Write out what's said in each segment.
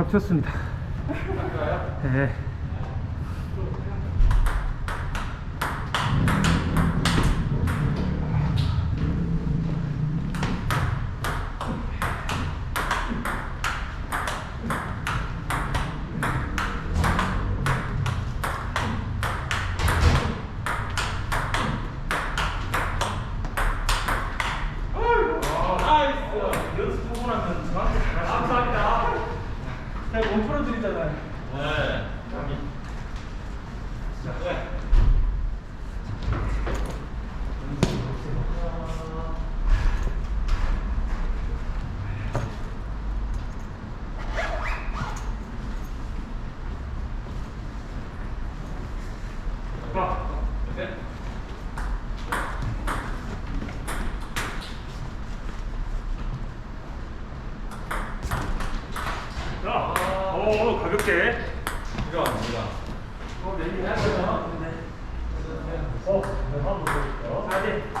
겹쳤습니다. 네. 연습하고 나면 저한테 잘 감사합니다. 제가 못 풀어드리잖아요. 네. 자, 오, 가볍게. 필요합니다. 어, 내일 해야 되나? 네. 어, 네, 한번 볼게요. 아, 네. 자.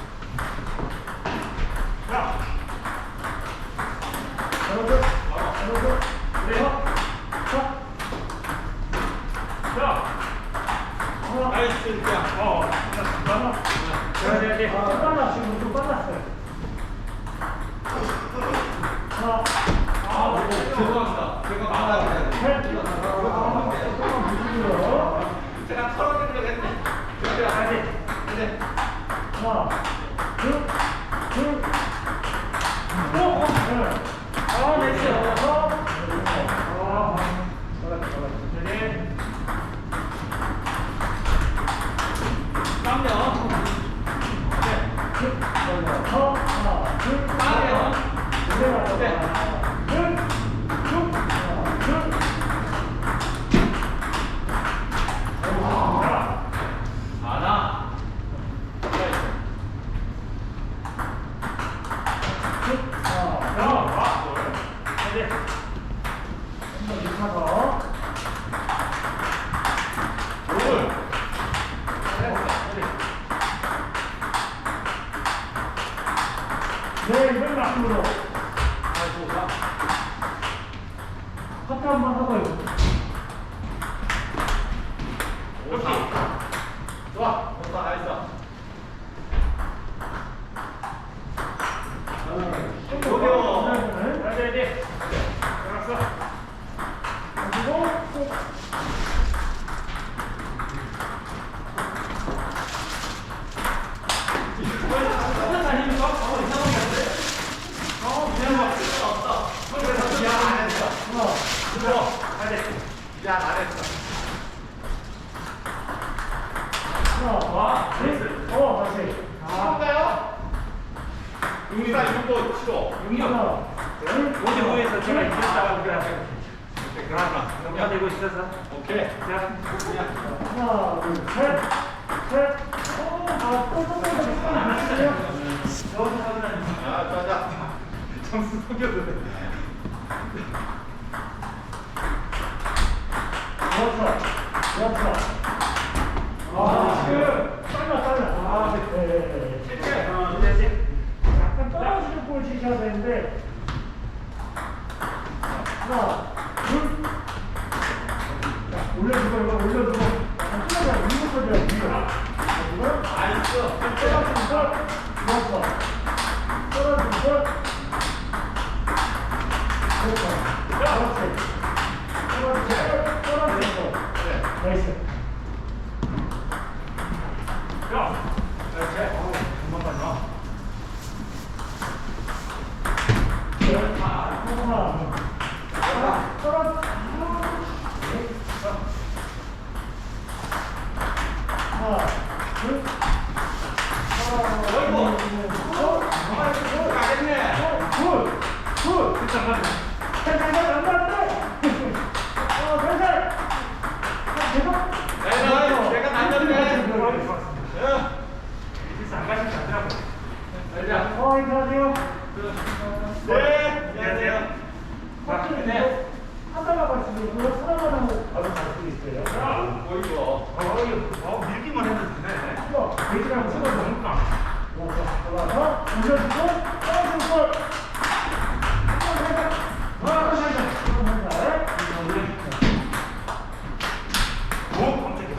죄송합니다. 제가 말하는. 제가 했네. 아, 네. 네. 하나, 네. 한번 익혀서. 둘. 네, 이번 맞춤으로. 아이고, 자. 커트 한번 하고요. 옳지. 좋아. 좋다. 나이스. 어려워. 네, 네, 네. 알았어. 그리고 꼭 장난 아닙니까? 어, 이상하게 안 돼. 어, 그냥 막 쓸수 없어. 그래서 미안 안 했어. 하나, 들어. 가야 미안 안 했어. 하나, 와, 셋. 어, 다시. 아닌가요? 용이가 이거 치러. 하나, 둘, 어제 후에서 제가 이겼다고 그래. 그러나. 영화 되고 있어서. 오케이. 자, 하나, 둘, 셋, 셋. 어, 아, 하시네요. 여기서 하면. 아, 자자. 점수 속여도 돼. 그렇죠. 그렇죠. 아, 지금 빨라, 빨라. 아, 네, 네, 네. 어, 이제 약간 떨어지는 볼 치셔야 되는데. 야, 그렇지. 어, 금방 가냐. 하나, 하나, 떨어져. 하나, 둘, 어이구. 하나, 둘, 가겠네. 굿, 굿. 잠깐만. 살살살 안 닿았대. 어, 살살. 계속. 내가, 내가 날렸네. 야. 이제 안 가시면 안 되라고. 자. 어, 인사하세요. 네. 안녕하세요. 아, 네. 하다가 말씀드리고 사람하고 바로 갈 수 있어요. 어 이거 어, 밀기만 해도 되네. 이거 돼지랑 찍어서. 올라서 올려주고 떨어지는 걸. 한번 살짝. 아. 오, 깜짝이야.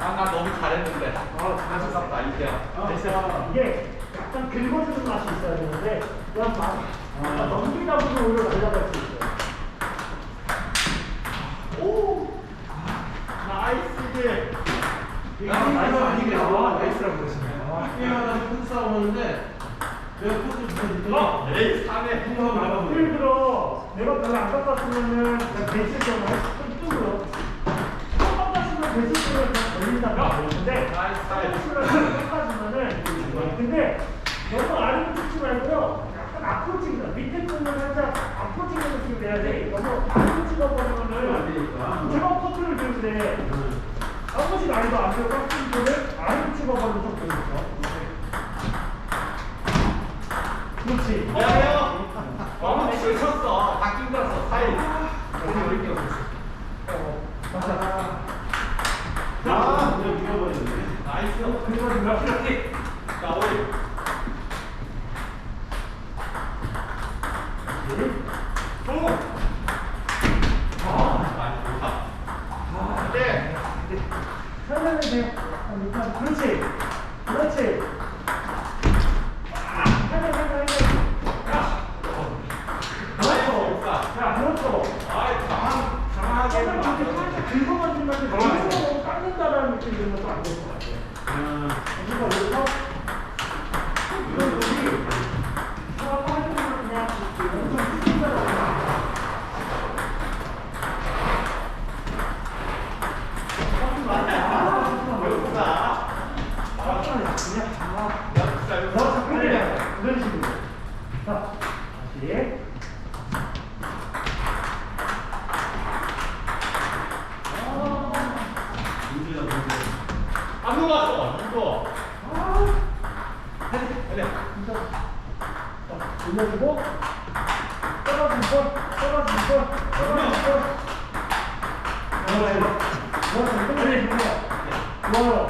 아, 나 너무 잘했는데. 아, 아깝다, 이대영. 아, 이게 약간 긁어주는 맛이 있어야 되는데 그냥 막 약간 넘기다 보면 오히려 날아갈 수 있어요. 오. 나이스. 아, 나이스 아니게. 아, 나이스라고 아, 큰 싸움 하는데 내가 코스 붙여줄게 어, 에이, 3회. 한번 예를 들어 내가 별로 안 깎았으면은 그냥 베이스 때문에 뚝뚝으로 한 깎았으면 베이스 때문에 그냥 나이스. 베이스를 깎아주면은 근데 너무 아래로 찍지 말고요. 약간 앞으로 찍는다 밑에 쪽은 살짝 앞으로 찍는 느낌이 돼야 돼 너무 앞으로 찍어버리면은 제가 커트를 들을 때 아무것이 아니도 안 되고 깎은 거를 아래로 찍어버리면 좀 되겠죠 그렇지 안녕하세요. 너무 치쳤어. 다 낑겼어, 사이. 너무 어렵게 없었어. 맞아 아, 그냥 밀어버렸네 나이스. 그리고 몇 킬로씩 자, 오이. 오! 아, 많이 좋다. 네. 설명해 주세요. 어, 일단 그렇지, 그렇지. 살살 살살 살살. 그렇죠. 자, 그렇죠. 아이, 강한, 강하게. 살살 이렇게 살짝 긁어가지면 긁어서 깎는다라는 느낌이 들면 또안 될 것 같아요. 그러니까 여기서 이런 것이 사람 하는 걸 그냥 엄청 뜯긴다라고. 외국사. 그냥 아. 역사, 역사. 더 크게 이런 식으로. 자, 다시. 안 녹았어, 이거. 아, 그래. 자, 올려주고 거, 떨어진 거. 좋아요. 좋아요.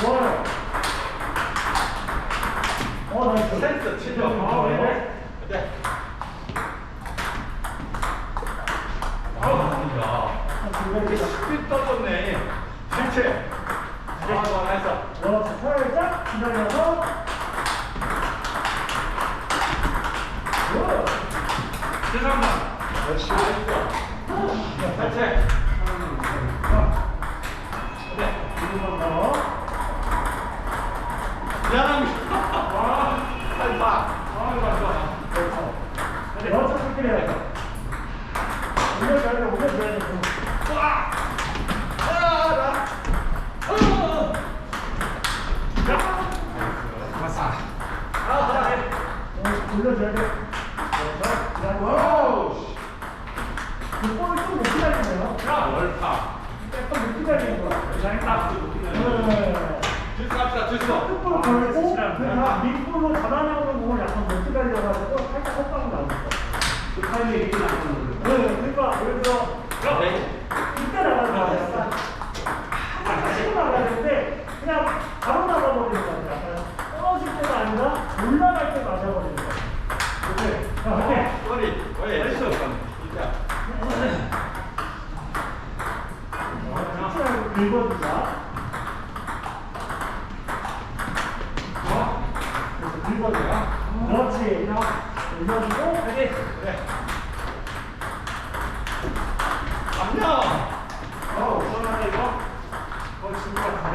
좋아요. 어, 나이스. 센스, 치죠. 아, 네. 네. 기다려서. 굿. 죄송합니다. 역시. 대체. 네. 한번 더. 미안합니다. 와, 잘 봐. 아, 좋아, 좋아. 그렇죠. 근데 너 스킬이 해야 돼. 올려줘야 돼, 올려줘야 돼. 와! 아, 나. 어! 맞아. 아, 잘해. 어, 올려줘야 돼. 그렇죠. 와우. 그 볼을 좀못 기다리네요. 야, 월파. 약간 못 기다리는 거야. 잘했다. 네. 주스 갑시다, 주스. 끝볼 걸고 밑볼로 잡아나오는 공을 약간 못 기다려가지고 살짝 나오는 거. 그 타이밍이 있긴 않았는데. 네, 그러니까 예를 들어 네. 이 읽어줘요. 그렇지. 그냥 올려주고, 그래. 그래. 안녕! 어, 오랜만에 이거. 어, 진짜.